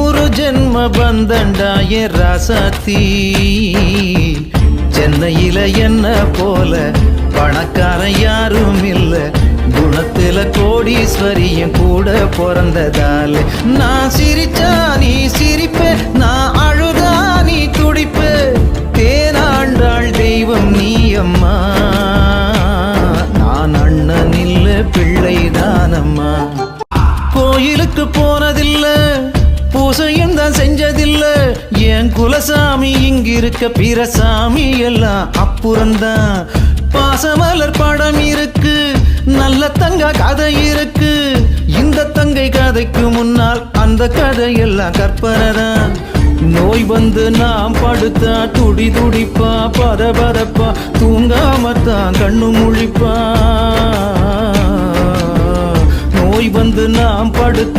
நூறு ஜென்ம பந்தண்டாய ராசாத்தி. சென்னையில என்ன போல? பணக்காரன் யாரும் இல்ல. குணத்துல கோடீஸ்வரியும் கூட பிறந்ததால. நான் சிரிச்சா நீ சிரிப்ப நான் அழுதா நீ துடிப்ப. தேனாண்டாள் தெய்வம் நீ அம்மா. நான் அண்ணன் இல்ல பிள்ளைதானம்மா கோயிலுக்கு போனதில்லை. பூசையும் தான் செஞ்சதில்ல. என் குலசாமி இங்கிருக்க பிரசாமி எல்லாம் அப்புறம்தான். பாசமலர் படம் இருக்கு நல்ல தங்க கதை இருக்கு. இந்த தங்கை கதைக்கு முன்னால் அந்த கதையெல்லாம் கற்பனை தான் நோய் வந்து நாம் படுத்தா துடி துடிப்பா பத பதப்பா தூங்காமத்தான் கண்ணு முழிப்பா. நோய் வந்து நாம் படுத்த